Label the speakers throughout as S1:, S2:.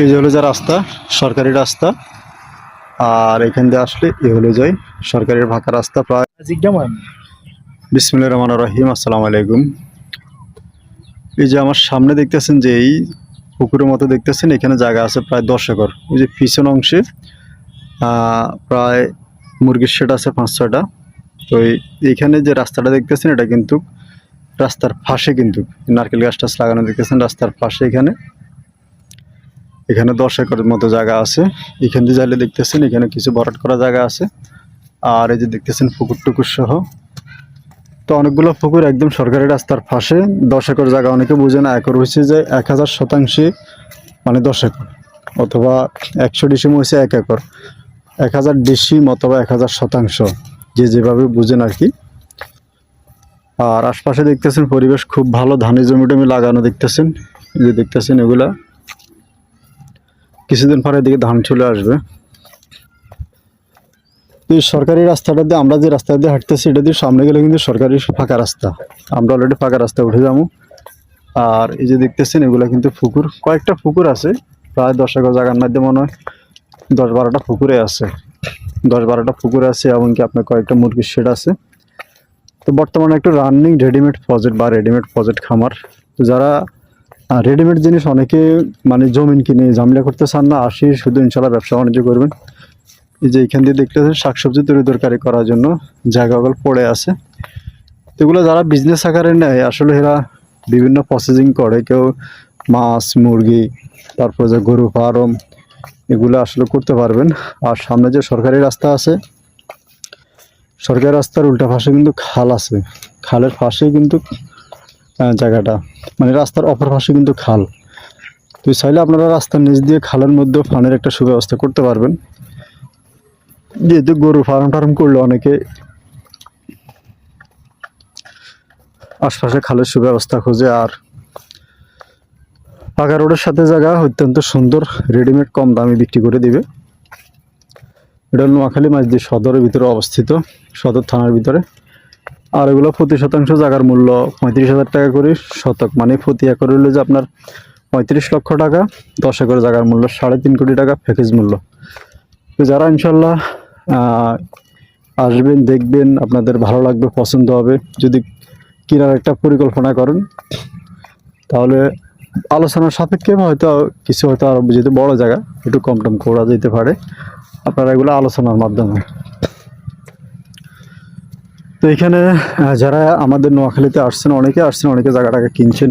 S1: এই যে হলো যে রাস্তা সরকারি রাস্তা আর এখান দিয়ে আসলে এ হলো যাই সরকারি ফাঁকা রাস্তা প্রায় বিসমিল্লা রহমান রহিম আসসালামু আলাইকুম। এই যে আমার সামনে দেখতেছেন যে এই পুকুরের মতো দেখতেছেন এখানে জায়গা আছে প্রায় দশ একর। ওই যে পিছন অংশে আহ, প্রায় মুরগির শেড আছে পাঁচ ছয়টা। তো এই- এইখানে যে রাস্তাটা দেখতেছেন এটা কিন্তু রাস্তার পাশে কিন্তু নারকেল গাছ টাছ লাগানো দেখতেছেন রাস্তার পাশে এখানে। এখানে দশ একরের মতো জায়গা আছে। এখান দিয়ে যাইলে দেখতেছেন এখানে কিছু বরাট করা জায়গা আছে। আর এই যে দেখতেছেন পুকুর টুকুর সহ। তো অনেকগুলো পুকুর একদম সরকারি রাস্তার পাশে। দশ একর জায়গা অনেকে বুঝে না। একর হয়েছে যে এক হাজার শতাংশে মানে দশ একর অথবা একশো ডিসিম হচ্ছে এক একর। এক হাজার ডিসিম অথবা এক হাজার শতাংশ যে যেভাবে বুঝেন আর কি। আর আশপাশে দেখতেছেন পরিবেশ খুব ভালো। ধানের জমি টমি লাগানো দেখতেছেন। যে দেখতেছেন এগুলা। কিছুদিন পরে এদিকে ধান চলে আসবে। এই সরকারি রাস্তাটা দিয়ে আমরা যে রাস্তা দিয়ে হাঁটতেছি, এটা দিয়ে সামনে গেলে কিন্তু সরকারি ফাঁকা রাস্তা। আমরা অলরেডি ফাঁকা রাস্তা উঠে যাব। আর এই যে দেখতেছেন, এগুলো কিন্তু পুকুর। কয়েকটা পুকুর আছে, প্রায় দশ একর জায়গার মধ্যে মনে হয় দশ বারোটা পুকুরে আছে। দশ বারোটা পুকুরে আছে, এমনকি আপনার কয়েকটা মুরগির শেড আছে। তো বর্তমানে একটু রানিং রেডিমেড প্রজেক্ট বা রেডিমেড প্রজেক্ট খামার। তো যারা রেডিমেড জিনিস অনেকে মানে জমিন কিনে ঝামেলা করতে চান না, আসি, শুধু ইনশাল্লাহ ব্যবসা বাণিজ্য করবেন। এই যে এখান দিয়ে দেখতে শাকসবজি তৈরি দরকারি করার জন্য জায়গাগুলো পড়ে আছে। এগুলো যারা বিজনেস আকারে নেয়, আসলে এরা বিভিন্ন প্রসেসিং করে। কেউ মাছ, মুরগি, তারপর যে গরু, ফার্ম, এগুলো আসলে করতে পারবেন। আর সামনে যে সরকারি রাস্তা আছে, সরকারি রাস্তার উল্টা পাশে কিন্তু খাল আছে। খালের পাশে কিন্তু জায়গাটা। মানে রাস্তার অপর পাশে কিন্তু খাল। তো চাইলে আপনারা রাস্তার নিচ দিয়ে খালের মধ্যেও ফানের একটা সুব্যবস্থা করতে পারবেন। যেহেতু গরু ফার্ম টার্ম করলে অনেকে আশপাশে খালের সুব্যবস্থা খোঁজে আর পাকা রোডের সাথে জায়গা অত্যন্ত সুন্দর রেডিমেড কম দামে বিক্রি করে দিবে। এটা নোয়াখালী মাঝদি সদরের ভিতরে অবস্থিত, সদর থানার ভিতরে। আর এগুলো প্রতি শতাংশ জায়গার মূল্য পঁয়ত্রিশ হাজার টাকা করে শতক। মানে প্রতি একর হলে যে আপনার পঁয়ত্রিশ লক্ষ টাকা, দশ একর জায়গার মূল্য সাড়ে তিন কোটি টাকা প্যাকেজ মূল্য। তো যারা ইনশাল্লাহ আসবেন, দেখবেন আপনাদের ভালো লাগবে, পছন্দ হবে, যদি কেনার একটা পরিকল্পনা করেন, তাহলে আলোচনার সাপেক্ষে হয়তো কিছু হয়তো আরও যেহেতু বড় জায়গা, একটু কম টম করা যেতে পারে। আপনারা এগুলো আলোচনার মাধ্যমে তো এখানে যারা আমাদের নোয়াখালীতে আসছেন, অনেকে আসছেন, অনেকে জায়গাটাকে কিনছেন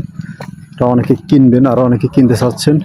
S1: অনেকে কিনবেন আরও অনেকে কিনতে চাচ্ছেন।